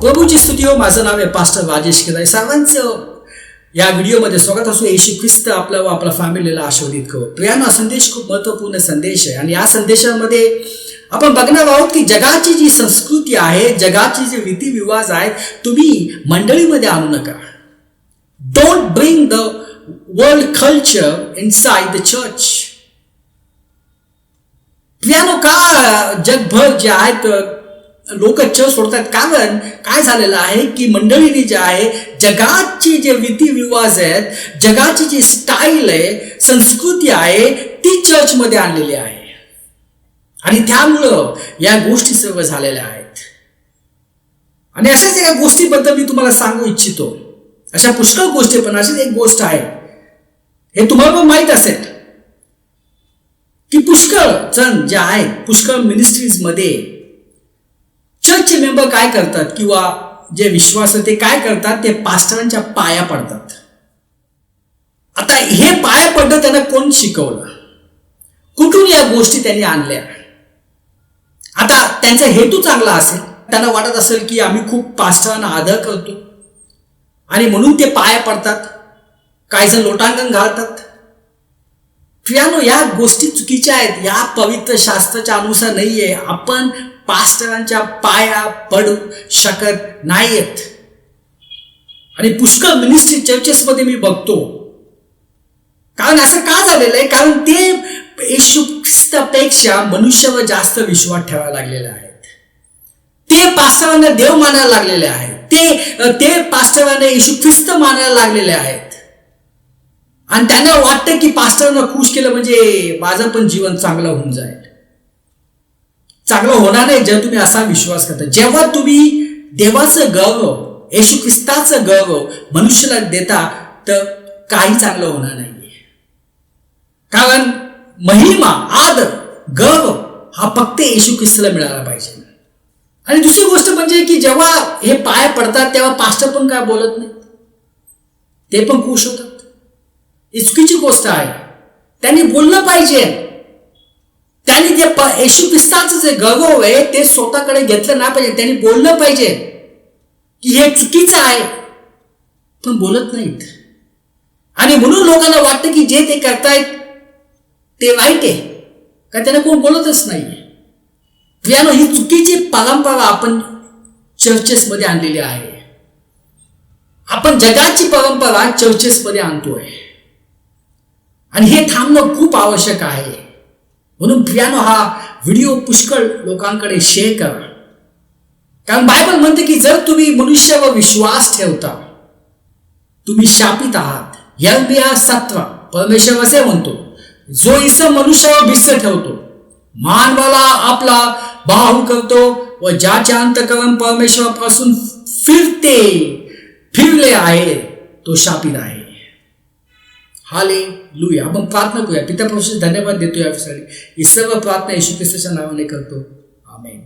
प्रभूची स्तुती हो. माझं नाव आहे पास्टर राजेश केदार. सर्वांचं या व्हिडिओमध्ये स्वागत असो. येशू ख्रिस्त आपलं व आपल्या फॅमिलीला आशीर्वादित करू हो. प्रियानो संदेश खूप महत्त्वपूर्ण संदेश आहे. आणि या संदेशामध्ये आपण बघणार आहोत की जगाची जी संस्कृती आहे जगाची जी रीतिरिवाज आहेत तुम्ही मंडळीमध्ये आणू नका. Don't bring the world culture inside the church प्रियानो का जगभर जे आहेत लोक चर्च सोडतात. कारण काय झालेलं आहे की मंडळीने जे आहे जगाची जे विवाज आहेत जगाची जी स्टाईल आहे संस्कृती आहे ती चर्चमध्ये आणलेली आहे. आणि त्यामुळं या गोष्टी सर्व झालेल्या आहेत. आणि अशाच एका गोष्टीबद्दल मी तुम्हाला सांगू इच्छितो. अशा पुष्कळ गोष्टी पण अशीच एक गोष्ट आहे. हे तुम्हाला पण माहीत असेल की पुष्कळ जण जे आहेत पुष्कळ मिनिस्ट्रीजमध्ये चर्चचे मेंबर काय करतात किंवा जे विश्वास ते काय करतात? ते पास्टरांच्या पाया पडतात. आता हे पाया पडणं त्यांना कोण शिकवलं? कुठून या गोष्टी त्यांनी आणल्या? आता त्यांचा हेतू चांगला असेल त्यांना वाटत असेल की आम्ही खूप पास्टरांना आदर करतो. आणि म्हणून ते पाया पडतात काही जण लोटांगण घालतात. प्रियानो या गोष्टी चुकीच्या आहेत. या पवित्र शास्त्राच्या अनुसार नाहीये. आपण पास्टरांच्या पाया पडू शकत नाहीत आणि पुष्कळ मिनिस्ट्री चर्चेसमध्ये मी बघतो. कारण असं का झालेलं आहे? कारण ते येशू ख्रिस्तापेक्षा मनुष्यावर जास्त विश्वास ठेवायला लागलेले आहेत. ते पास्टरांना देव मानायला लागलेले आहेत. ते ते पास्टरांना येशू ख्रिस्त मानायला लागलेले आहेत. आणि त्यांना वाटतं की पास्टरांना खुश केलं म्हणजे माझं पण जीवन चांगलं होऊन जाईल. चांगलं होणार नाही जर तुम्ही असा विश्वास करता. जेव्हा तुम्ही देवाचं गौरव येशू ख्रिस्ताचं गौरव मनुष्याला देता तर काही चांगलं होणार नाही कारण महिमा आदर गौरव हा फक्त येशू ख्रिस्ताला मिळाला पाहिजे. आणि दुसरी गोष्ट म्हणजे की जेव्हा हे पाय पडतात तेव्हा पास्टर पण काय बोलत नाही? ते पण खुश होतात. ही चुकीची गोष्ट आहे. त्यांनी बोललं पाहिजे. त्यांनी ते येशू ख्रिस्ताचं जे गौरव आहे ते स्वतःकडे घेतलं नाही पाहिजे. त्यांनी बोललं पाहिजे की हे चुकीचं आहे. पण बोलत नाहीत. आणि म्हणून लोकांना वाटतं की जे ते करतायत ते वाईट आहे. का त्यांना कोण बोलतच नाही प्रियानो ही चुकीची परंपरा आपण चर्चेसमध्ये आणलेली आहे. आपण जगाची परंपरा चर्चेसमध्ये आणतोय. आणि हे थांबणं खूप आवश्यक आहे. म्हणून प्रियानो हा व्हिडिओ पुष्कळ लोकांकडे शेअर करा. कारण बायबल म्हणते की जर तुम्ही मनुष्यावर विश्वास ठेवता तुम्ही शापित आहात. यर्मिया सत्व परमेश्वर असे म्हणतो जो इस मनुष्यावर भिस्त ठेवतो मानवाला आपला बाहू करतो व ज्याच्या अंतकरण परमेश्वरापासून फिरते फिरले आहे तो शापित आहे. हाले लुया आपण प्रार्थना करूया. पिता प्रभू धन्यवाद देतो या विषयाने ही सर्व प्रार्थना यशू ख्रिस्ताच्या नावाने करतो. आमेन.